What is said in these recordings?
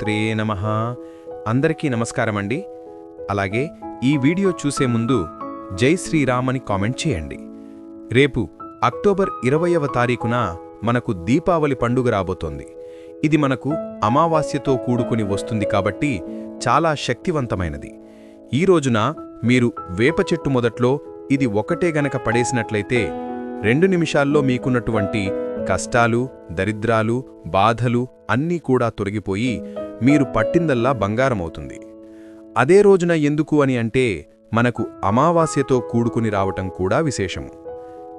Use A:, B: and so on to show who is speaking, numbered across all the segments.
A: శ్రీమాత్రే నమ. అందరికీ నమస్కారం అండి అలాగే ఈ వీడియో చూసే ముందు జై శ్రీరామ్ అని కామెంట్ చేయండి. రేపు అక్టోబర్ ఇరవయవ తారీఖున మనకు దీపావళి పండుగ రాబోతోంది. ఇది మనకు అమావాస్యతో కూడుకుని వస్తుంది కాబట్టి చాలా శక్తివంతమైనది. ఈ రోజున మీరు వేప చెట్టు మొదట్లో ఇది ఒకటే గనక పడేసినట్లయితే రెండు నిమిషాల్లో మీకున్నటువంటి కష్టాలు దరిద్రాలు బాధలు అన్నీ కూడా తొలగిపోయి మీరు పట్టిందల్లా బంగారమవుతుంది. అదే రోజున ఎందుకు అని అంటే మనకు అమావాస్యతో కూడుకుని రావటం కూడా విశేషము.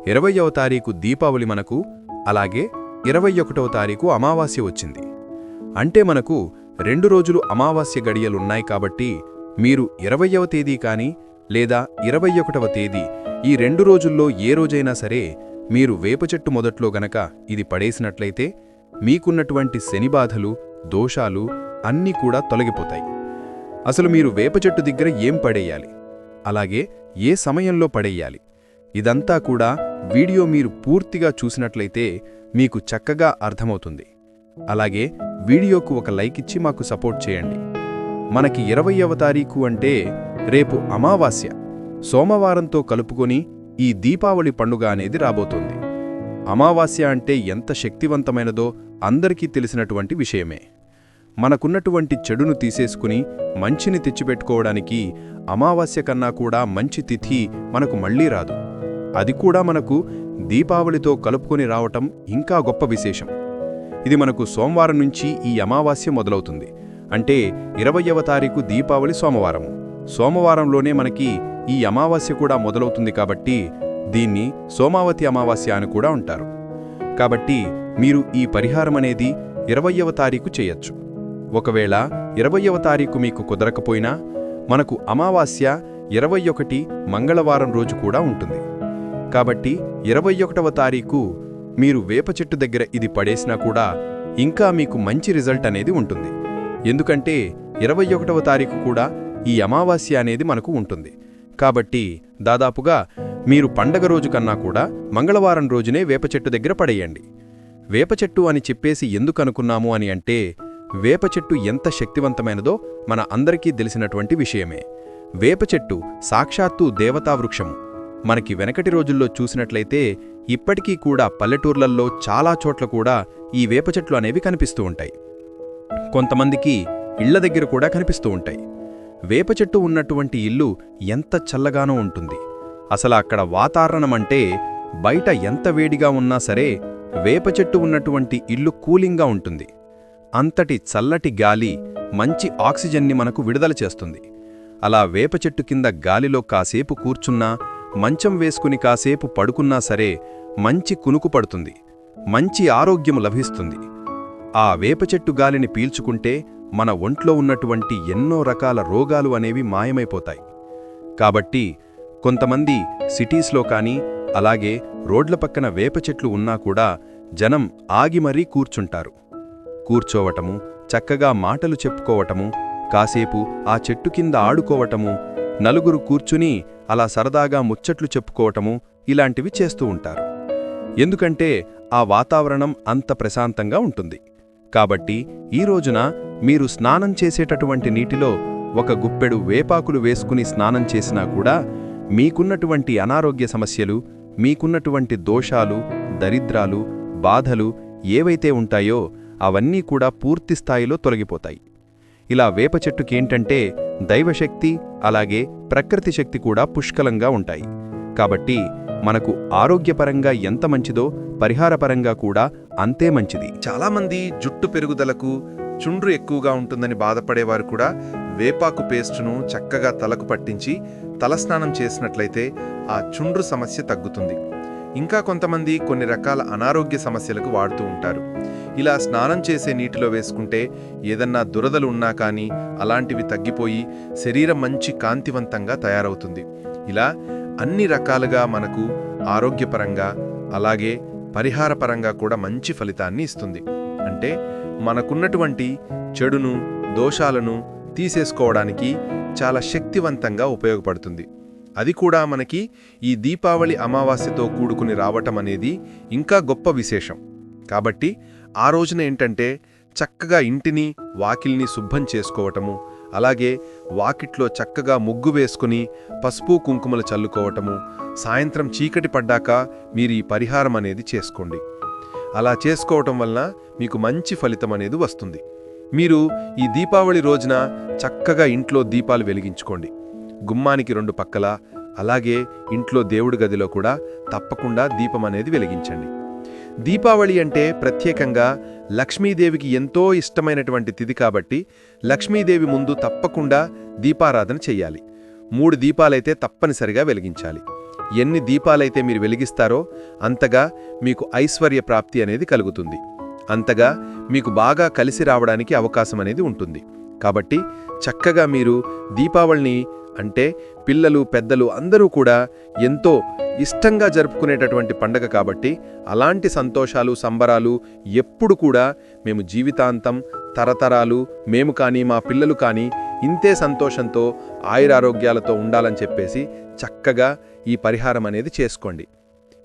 A: ఇరవయవ తారీఖు దీపావళి మనకు అలాగే ఇరవై ఒకటవ తారీఖు అమావాస్య వచ్చింది. అంటే మనకు రెండు రోజులు అమావాస్య గడియలున్నాయి కాబట్టి మీరు ఇరవయవ తేదీ కానీ లేదా ఇరవై ఒకటవ తేదీ ఈ రెండు రోజుల్లో ఏ రోజైనా సరే మీరు వేప చెట్టు మొదట్లో గనక ఇది పడేసినట్లయితే మీకున్నటువంటి శనిబాధలు దోషాలు అన్నీ కూడా తొలగిపోతాయి. అసలు మీరు వేప చెట్టు దగ్గర ఏం పడేయాలి? అలాగే ఏ సమయంలో పడేయాలి? ఇదంతా కూడా వీడియో మీరు పూర్తిగా చూసినట్లయితే మీకు చక్కగా అర్థమవుతుంది. అలాగే వీడియోకు ఒక లైక్ ఇచ్చి మాకు సపోర్ట్ చేయండి. మనకి ఇరవయవ తారీఖు అంటే రేపు అమావాస్య. సోమవారంతో కలుపుకొని ఈ దీపావళి పండుగ అనేది రాబోతోంది. అమావాస్య అంటే ఎంత శక్తివంతమైనదో అందరికీ తెలిసినటువంటి విషయమే. మనకున్నటువంటి చెడును తీసేసుకుని మంచిని తెచ్చిపెట్టుకోవడానికి అమావాస్య కన్నా కూడా మంచి తిథి మనకు మళ్ళీ రాదు. అది కూడా మనకు దీపావళితో కలుపుకొని రావటం ఇంకా గొప్ప విశేషం. ఇది మనకు సోమవారం నుంచి ఈ అమావాస్య మొదలవుతుంది. అంటే ఇరవయవ తారీఖు దీపావళి సోమవారము. సోమవారంలోనే మనకి ఈ అమావాస్య కూడా మొదలవుతుంది కాబట్టి దీన్ని సోమావతి అమావాస్య అని కూడా ఉంటారు కాబట్టి మీరు ఈ పరిహారం అనేది ఇరవయవ తారీఖు చేయొచ్చు. ఒకవేళ ఇరవయవ తారీఖు మీకు కుదరకపోయినా మనకు అమావాస్య ఇరవై ఒకటి మంగళవారం రోజు కూడా ఉంటుంది. కాబట్టి ఇరవై ఒకటవ తారీఖు మీరు వేప చెట్టు దగ్గర ఇది పడేసినా కూడా ఇంకా మీకు మంచి రిజల్ట్ అనేది ఉంటుంది. ఎందుకంటే ఇరవై ఒకటవ తారీఖు కూడా ఈ అమావాస్య అనేది మనకు ఉంటుంది. కాబట్టి దాదాపుగా మీరు పండగ రోజు కన్నా కూడా మంగళవారం రోజునే వేప చెట్టు దగ్గర పడేయండి. వేప చెట్టు అని చెప్పేసి ఎందుకు అనుకున్నాము అని అంటే వేప చెట్టు ఎంత శక్తివంతమైనదో మన అందరికీ తెలిసినటువంటి విషయమే. వేప చెట్టు సాక్షాత్తు దేవతావృక్షము మనకి వెనకటి రోజుల్లో చూసినట్లయితే ఇప్పటికీ కూడా పల్లెటూర్లల్లో చాలా చోట్ల కూడా ఈ వేప చెట్లు అనేవి కనిపిస్తూ ఉంటాయి. కొంతమందికి ఇళ్ళ దగ్గర కూడా కనిపిస్తూ ఉంటాయి. వేప చెట్టు ఉన్నటువంటి ఇల్లు ఎంత చల్లగానో ఉంటుంది. అసలు అక్కడ వాతావరణమంటే బయట ఎంత వేడిగా ఉన్నా సరే వేప చెట్టు ఉన్నటువంటి ఇల్లు కూలింగ్గా ఉంటుంది. అంతటి చల్లటి గాలి మంచి ఆక్సిజన్ని మనకు విడుదల చేస్తుంది. అలా వేప చెట్టు కింద గాలిలో కాసేపు కూర్చున్నా మంచం వేసుకుని కాసేపు పడుకున్నా సరే మంచి కునుకు పడుతుంది. మంచి ఆరోగ్యము లభిస్తుంది. ఆ వేప చెట్టు గాలిని పీల్చుకుంటే మన ఒంట్లో ఉన్నటువంటి ఎన్నో రకాల రోగాలు అనేవి మాయమైపోతాయి. కాబట్టి కొంతమంది సిటీస్లో కానీ అలాగే రోడ్ల పక్కన వేప చెట్లు ఉన్నా కూడా జనం ఆగి మరీ కూర్చుంటారు. కూర్చోవటము చక్కగా మాటలు చెప్పుకోవటము కాసేపు ఆ చెట్టు కింద ఆడుకోవటము నలుగురు కూర్చుని అలా సరదాగా ముచ్చట్లు చెప్పుకోవటము ఇలాంటివి చేస్తూ ఉంటారు. ఎందుకంటే ఆ వాతావరణం అంత ప్రశాంతంగా ఉంటుంది. కాబట్టి ఈ రోజున మీరు స్నానం చేసేటటువంటి నీటిలో ఒక గుప్పెడు వేపాకులు వేసుకుని స్నానం చేసినా కూడా మీకున్నటువంటి అనారోగ్య సమస్యలు మీకున్నటువంటి దోషాలు దరిద్రాలు బాధలు ఏవైతే ఉంటాయో అవన్నీ కూడా పూర్తి స్థాయిలో తొలగిపోతాయి. ఇలా వేప చెట్టుకేంటంటే దైవశక్తి అలాగే ప్రకృతి శక్తి కూడా పుష్కలంగా ఉంటాయి. కాబట్టి మనకు ఆరోగ్యపరంగా ఎంత మంచిదో పరిహారపరంగా కూడా అంతే మంచిది.
B: చాలామంది జుట్టు పెరుగుదలకు చుండ్రు ఎక్కువగా ఉంటుందని బాధపడేవారు కూడా వేపాకు పేస్టును చక్కగా తలకు పట్టించి తలస్నానం చేసినట్లయితే ఆ చుండ్రు సమస్య తగ్గుతుంది. ఇంకా కొంతమంది కొన్ని రకాల అనారోగ్య సమస్యలకు వాడుతూ ఉంటారు. ఇలా స్నానం చేసే నీటిలో వేసుకుంటే ఏదన్నా దురదలు ఉన్నా కానీ అలాంటివి తగ్గిపోయి శరీరం మంచి కాంతివంతంగా తయారవుతుంది. ఇలా అన్ని రకాలుగా మనకు ఆరోగ్యపరంగా అలాగే పరిహారపరంగా కూడా మంచి ఫలితాన్ని ఇస్తుంది. అంటే మనకున్నటువంటి చెడును దోషాలను తీసేసుకోవడానికి చాలా శక్తివంతంగా ఉపయోగపడుతుంది. అది కూడా మనకి ఈ దీపావళి అమావాస్యతో కూడుకుని రావటం అనేది ఇంకా గొప్ప విశేషం. కాబట్టి ఆ రోజున ఏంటంటే
A: చక్కగా ఇంటిని వాకిల్ని శుభ్రం చేసుకోవటము అలాగే వాకిట్లో చక్కగా ముగ్గు వేసుకుని పసుపు కుంకుమలు చల్లుకోవటము సాయంత్రం చీకటి పడ్డాక మీరు ఈ పరిహారం అనేది చేసుకోండి. అలా చేసుకోవటం వలన మీకు మంచి ఫలితం అనేది వస్తుంది. మీరు ఈ దీపావళి రోజున చక్కగా ఇంట్లో దీపాలు వెలిగించుకోండి. గుమ్మానికి రెండు పక్కల అలాగే ఇంట్లో దేవుడి గదిలో కూడా తప్పకుండా దీపం అనేది వెలిగించండి. దీపావళి అంటే ప్రత్యేకంగా లక్ష్మీదేవికి ఎంతో ఇష్టమైనటువంటి తిథి కాబట్టి లక్ష్మీదేవి ముందు తప్పకుండా దీపారాధన చెయ్యాలి మూడు దీపాలైతే తప్పనిసరిగా వెలిగించాలి. ఎన్ని దీపాలైతే మీరు వెలిగిస్తారో అంతగా మీకు ఐశ్వర్య ప్రాప్తి అనేది కలుగుతుంది. అంతగా మీకు బాగా కలిసి రావడానికి అవకాశం అనేది ఉంటుంది. కాబట్టి చక్కగా మీరు దీపావళిని అంటే పిల్లలు పెద్దలు అందరూ కూడా ఎంతో ఇష్టంగా జరుపుకునేటటువంటి పండగ కాబట్టి అలాంటి సంతోషాలు సంబరాలు ఎప్పుడు కూడా మేము జీవితాంతం తరతరాలు మేము కానీ మా పిల్లలు కానీ ఇంతే సంతోషంతో ఆయురారోగ్యాలతో ఉండాలని చెప్పేసి చక్కగా ఈ పరిహారం అనేది చేసుకోండి.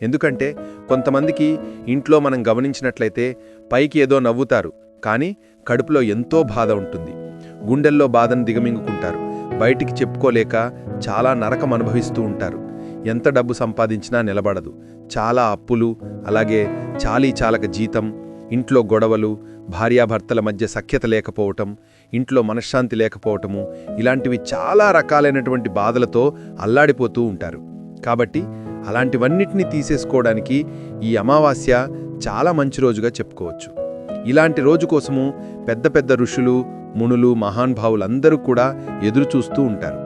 A: ఎందుకంటే కొంతమందికి ఇంట్లో మనం గమనించినట్లయితే పైకి ఏదో నవ్వుతారు కానీ కడుపులో ఎంతో బాధ ఉంటుంది. గుండెల్లో బాధను దిగమింగుకుంటారు. బయటికి చెప్పుకోలేక చాలా నరకం అనుభవిస్తూ ఉంటారు. ఎంత డబ్బు సంపాదించినా నిలబడదు. చాలా అప్పులు అలాగే చాలీ చాలక జీతం ఇంట్లో గొడవలు భార్యాభర్తల మధ్య సఖ్యత లేకపోవటం ఇంట్లో మనశ్శాంతి లేకపోవటము ఇలాంటివి చాలా రకాలైనటువంటి బాధలతో అల్లాడిపోతూ ఉంటారు. కాబట్టి అలాంటివన్నిటినీ తీసేసుకోవడానికి ఈ అమావాస్య చాలా మంచి రోజుగా చెప్పుకోవచ్చు. ఇలాంటి రోజు కోసము పెద్ద పెద్ద ఋషులు మునులు మహాన్భావులందరూ కూడా ఎదురుచూస్తూ ఉంటారు.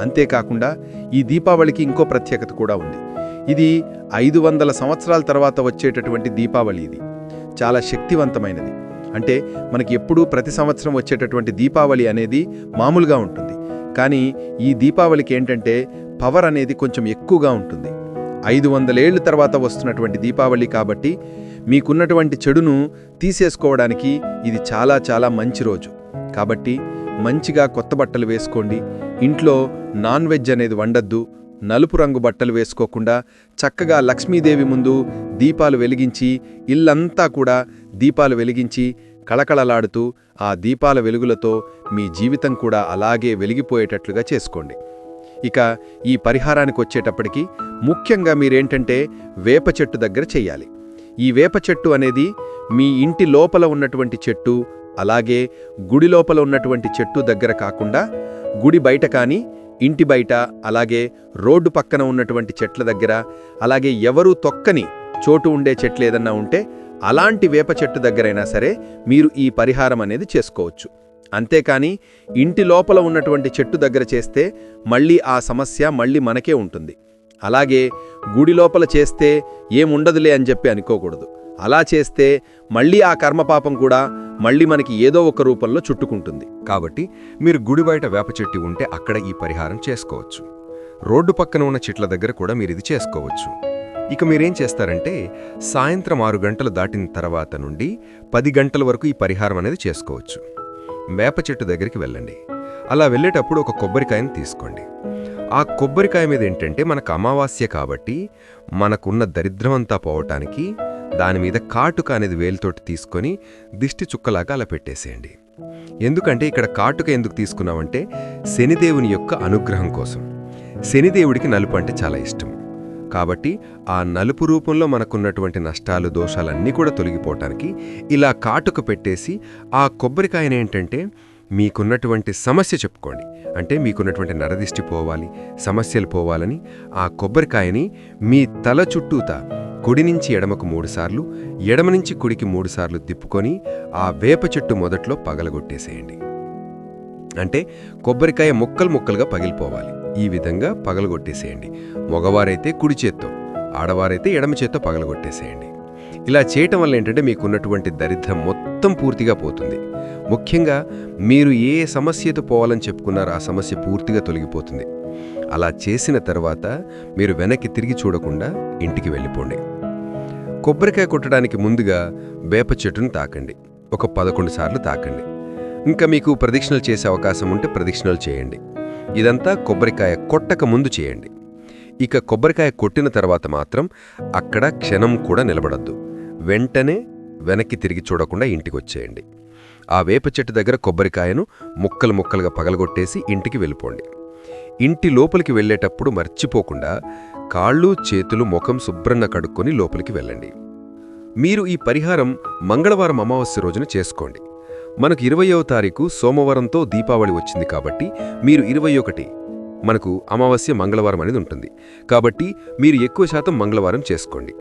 A: అంతేకాకుండా ఈ దీపావళికి ఇంకో ప్రత్యేకత కూడా ఉంది. ఇది ఐదు వందల సంవత్సరాల తర్వాత వచ్చేటటువంటి దీపావళి ఇది. చాలా శక్తివంతమైనది. అంటే మనకి ఎప్పుడూ ప్రతి సంవత్సరం వచ్చేటటువంటి దీపావళి అనేది మామూలుగా ఉంటుంది. కానీ ఈ దీపావళికి ఏంటంటే పవర్ అనేది కొంచెం ఎక్కువగా ఉంటుంది. ఐదు వందలేళ్ళ తర్వాత వస్తున్నటువంటి దీపావళి కాబట్టి మీకున్నటువంటి చెడును తీసేసుకోవడానికి ఇది చాలా చాలా మంచి రోజు. కాబట్టి మంచిగా కొత్త బట్టలు వేసుకోండి. ఇంట్లో నాన్ వెజ్ అనేది వండద్దు. నలుపు రంగు బట్టలు వేసుకోకుండా చక్కగా లక్ష్మీదేవి ముందు దీపాలు వెలిగించి ఇల్లంతా కూడా దీపాలు వెలిగించి కళకళలాడుతూ ఆ దీపాల వెలుగులతో మీ జీవితం కూడా అలాగే వెలిగిపోయేటట్లుగా చేసుకోండి. ఇక ఈ పరిహారానికి వచ్చేటప్పటికి ముఖ్యంగా మీరేంటంటే వేప చెట్టు దగ్గర చెయ్యాలి ఈ వేప చెట్టు అనేది మీ ఇంటి లోపల ఉన్నటువంటి చెట్టు అలాగే గుడి లోపల ఉన్నటువంటి చెట్టు దగ్గర కాకుండా గుడి బయట కానీ ఇంటి బయట అలాగే రోడ్డు పక్కన ఉన్నటువంటి చెట్ల దగ్గర అలాగే ఎవరూ తొక్కని చోటు ఉండే చెట్లు ఏదన్నా ఉంటే అలాంటి వేప చెట్టు దగ్గరైనా సరే మీరు ఈ పరిహారం అనేది చేసుకోవచ్చు. అంతేకాని ఇంటి లోపల ఉన్నటువంటి చెట్టు దగ్గర చేస్తే మళ్ళీ ఆ సమస్య మళ్ళీ మనకే ఉంటుంది. అలాగే గుడి లోపల చేస్తే ఏముండదులే అని చెప్పి అనుకోకూడదు. అలా చేస్తే మళ్ళీ ఆ కర్మపాపం కూడా మళ్ళీ మనకి ఏదో ఒక రూపంలో చుట్టుకుంటుంది.
C: కాబట్టి మీరు గుడి బయట వేప చెట్టు ఉంటే అక్కడ ఈ పరిహారం చేసుకోవచ్చు. రోడ్డు పక్కన ఉన్న చెట్ల దగ్గర కూడా మీరు ఇది చేసుకోవచ్చు. ఇక మీరేం చేస్తారంటే సాయంత్రం ఆరు గంటలు దాటిన తర్వాత నుండి పది గంటల వరకు ఈ పరిహారం అనేది చేసుకోవచ్చు. వేప చెట్టు దగ్గరికి వెళ్ళండి. అలా వెళ్ళేటప్పుడు ఒక కొబ్బరికాయను తీసుకోండి. ఆ కొబ్బరికాయ మీద ఏంటంటే మనకు అమావాస్య కాబట్టి మనకున్న దరిద్రమంతా పోవటానికి దాని మీద కాటుక అనేది వేలుతోటి తీసుకొని దిష్టి చుక్కలాగా అలా పెట్టేసేయండి. ఎందుకంటే ఇక్కడ కాటుక ఎందుకు తీసుకున్నామంటే శనిదేవుని యొక్క అనుగ్రహం కోసం. శనిదేవుడికి నలుపు అంటే చాలా ఇష్టం. కాబట్టి ఆ నలుపు రూపంలో మనకున్నటువంటి నష్టాలు దోషాలన్నీ కూడా తొలగిపోవటానికి ఇలా కాటుక పెట్టేసి ఆ కొబ్బరికాయనేంటంటే మీకున్నటువంటి సమస్య చెప్పుకోండి. అంటే మీకున్నటువంటి నరదిష్టి పోవాలి సమస్యలు పోవాలని ఆ కొబ్బరికాయని మీ తల చుట్టూతా కుడి నుంచి ఎడమకు మూడుసార్లు ఎడమ నుంచి కుడికి మూడుసార్లు తిప్పుకొని ఆ వేప చెట్టు మొదట్లో పగలగొట్టేసేయండి. అంటే కొబ్బరికాయ ముక్కలు ముక్కలుగా పగిలిపోవాలి. ఈ విధంగా పగలగొట్టేసేయండి. మగవారైతే కుడి చేత్తో ఆడవారైతే ఎడమ చేత్తో పగలగొట్టేసేయండి. ఇలా చేయటం వల్ల ఏంటంటే మీకున్నటువంటి దరిద్రం మొత్తం పూర్తిగా పోతుంది. ముఖ్యంగా మీరు ఏ సమస్యతో పోవాలని చెప్పుకున్నారో ఆ సమస్య పూర్తిగా తొలగిపోతుంది. అలా చేసిన తర్వాత మీరు వెనక్కి తిరిగి చూడకుండా ఇంటికి వెళ్ళిపోండి. కొబ్బరికాయ కొట్టడానికి ముందుగా వేప చెట్టును తాకండి. ఒక పదకొండు సార్లు తాకండి. ఇంకా మీకు ప్రదక్షిణలు చేసే అవకాశం ఉంటే ప్రదక్షిణలు చేయండి. ఇదంతా కొబ్బరికాయ కొట్టక ముందు చేయండి. ఇక కొబ్బరికాయ కొట్టిన తర్వాత మాత్రం అక్కడ క్షణం కూడా నిలబడద్దు. వెంటనే వెనక్కి తిరిగి చూడకుండా ఇంటికి వచ్చేయండి. ఆ వేప చెట్టు దగ్గర కొబ్బరికాయను ముక్కలు ముక్కలుగా పగలగొట్టేసి ఇంటికి వెళ్ళిపోండి. ఇంటి లోపలికి వెళ్ళేటప్పుడు మర్చిపోకుండా కాళ్ళు చేతులు ముఖం శుభ్రంగా కడుక్కొని లోపలికి వెళ్ళండి. మీరు ఈ పరిహారం మంగళవారం అమావాస్య రోజున చేసుకోండి. మనకు ఇరవయవ తారీఖు సోమవారంతో దీపావళి వచ్చింది కాబట్టి మీరు ఇరవై ఒకటి మనకు అమావాస్య మంగళవారం అనేది ఉంటుంది. కాబట్టి మీరు ఎక్కువ శాతం మంగళవారం చేసుకోండి.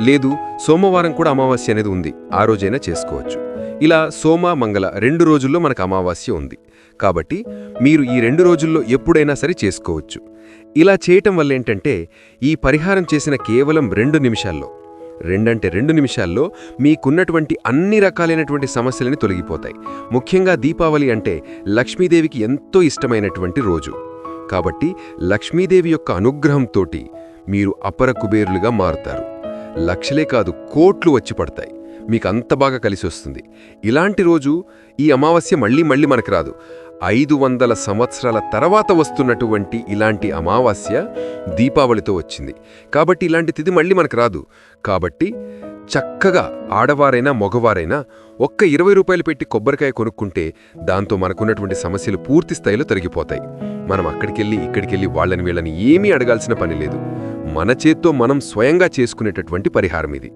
C: లేదు సోమవారం కూడా అమావాస్య అనేది ఉంది. ఆ రోజైనా చేసుకోవచ్చు. ఇలా సోమ మంగళ రెండు రోజుల్లో మనకు అమావాస్య ఉంది. కాబట్టి మీరు ఈ రెండు రోజుల్లో ఎప్పుడైనా సరే చేసుకోవచ్చు. ఇలా చేయటం వల్ల ఏంటంటే ఈ పరిహారం చేసిన కేవలం రెండు నిమిషాల్లో రెండంటే రెండు నిమిషాల్లో మీకున్నటువంటి అన్ని రకాలైనటువంటి సమస్యలని తొలగిపోతాయి. ముఖ్యంగా దీపావళి అంటే లక్ష్మీదేవికి ఎంతో ఇష్టమైనటువంటి రోజు. కాబట్టి లక్ష్మీదేవి యొక్క అనుగ్రహంతోటి మీరు అపర కుబేరులుగా మారుతారు. లక్షలే కాదు కోట్లు వచ్చి పడతాయి. మీకు అంత బాగా కలిసి వస్తుంది. ఇలాంటి రోజు ఈ అమావాస్య మళ్ళీ మళ్ళీ మనకు రాదు. ఐదు వందల సంవత్సరాల తర్వాత వస్తున్నటువంటి ఇలాంటి అమావాస్య దీపావళితో వచ్చింది. కాబట్టి ఇలాంటి తిథి మళ్ళీ మనకు రాదు. కాబట్టి చక్కగా ఆడవారైనా మగవారైనా ఒక్క ఇరవై రూపాయలు పెట్టి కొబ్బరికాయ కొనుక్కుంటే దాంతో మనకున్నటువంటి సమస్యలు పూర్తి స్థాయిలో తొలగిపోతాయి మనం అక్కడికెళ్ళి ఇక్కడికెళ్ళి వాళ్ళని వీళ్ళని ఏమీ అడగాల్సిన పని లేదు. మన చేత్తో మనం స్వయంగా చేసుకునేటటువంటి పరిహారం ఇది.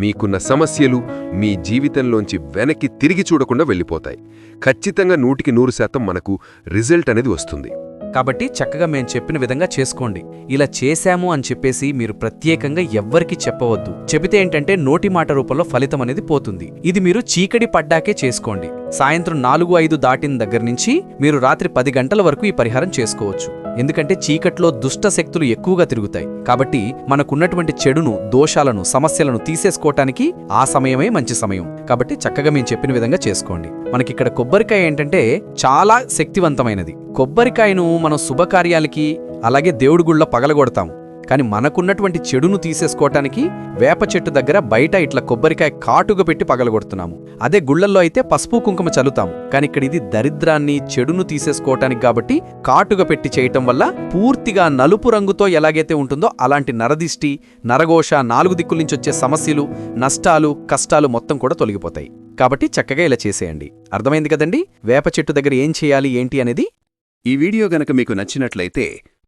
C: మీకున్న సమస్యలు మీ జీవితంలోంచి వెనక్కి తిరిగి చూడకుండా వెళ్ళిపోతాయి. ఖచ్చితంగా నూటికి నూరు శాతం మనకు రిజల్ట్ అనేది వస్తుంది.
D: కాబట్టి చక్కగా మేము చెప్పిన విధంగా చేసుకోండి. ఇలా చేశాము అని చెప్పేసి మీరు ప్రత్యేకంగా ఎవ్వరికీ చెప్పవద్దు. చెబితే ఏంటంటే నోటి మాట రూపంలో ఫలితం అనేది పోతుంది. ఇది మీరు చీకటి పడ్డాకే చేసుకోండి. సాయంత్రం నాలుగు ఐదు దాటిన దగ్గర నుంచి మీరు రాత్రి పది గంటల వరకు ఈ పరిహారం చేసుకోవచ్చు. ఎందుకంటే చీకట్లో దుష్ట శక్తులు ఎక్కువగా తిరుగుతాయి. కాబట్టి మనకున్నటువంటి చెడును దోషాలను సమస్యలను తీసేసుకోవటానికి ఆ సమయమే మంచి సమయం. కాబట్టి చక్కగా మేము చెప్పిన విధంగా చేసుకోండి. మనకిక్కడ కొబ్బరికాయ ఏంటంటే చాలా శక్తివంతమైనది. కొబ్బరికాయను మనం శుభకార్యాలకి అలాగే దేవుడి గుళ్ళ పగలగొడతాం కానీ మనకున్నటువంటి చెడును తీసేసుకోవటానికి వేప చెట్టు దగ్గర బయట ఇట్లా కొబ్బరికాయ కాటుగా పెట్టి పగలగొడుతున్నాము. అదే గుళ్ళల్లో అయితే పసుపు కుంకుమ చల్లుతాము. కానీ ఇక్కడ ఇది దరిద్రాన్ని చెడును తీసేసుకోవటానికి కాబట్టి కాటుగా పెట్టి చేయటం వల్ల పూర్తిగా నలుపు రంగుతో ఎలాగైతే ఉంటుందో అలాంటి నరదిష్టి నరఘోష నాలుగు దిక్కుల నుంచి వచ్చే సమస్యలు నష్టాలు కష్టాలు మొత్తం కూడా తొలగిపోతాయి. కాబట్టి చక్కగా ఇలా చేసేయండి. అర్థమైంది కదండి? వేప చెట్టు దగ్గర ఏం చేయాలి ఏంటి అనేది?
E: ఈ వీడియో గనక మీకు నచ్చినట్లయితే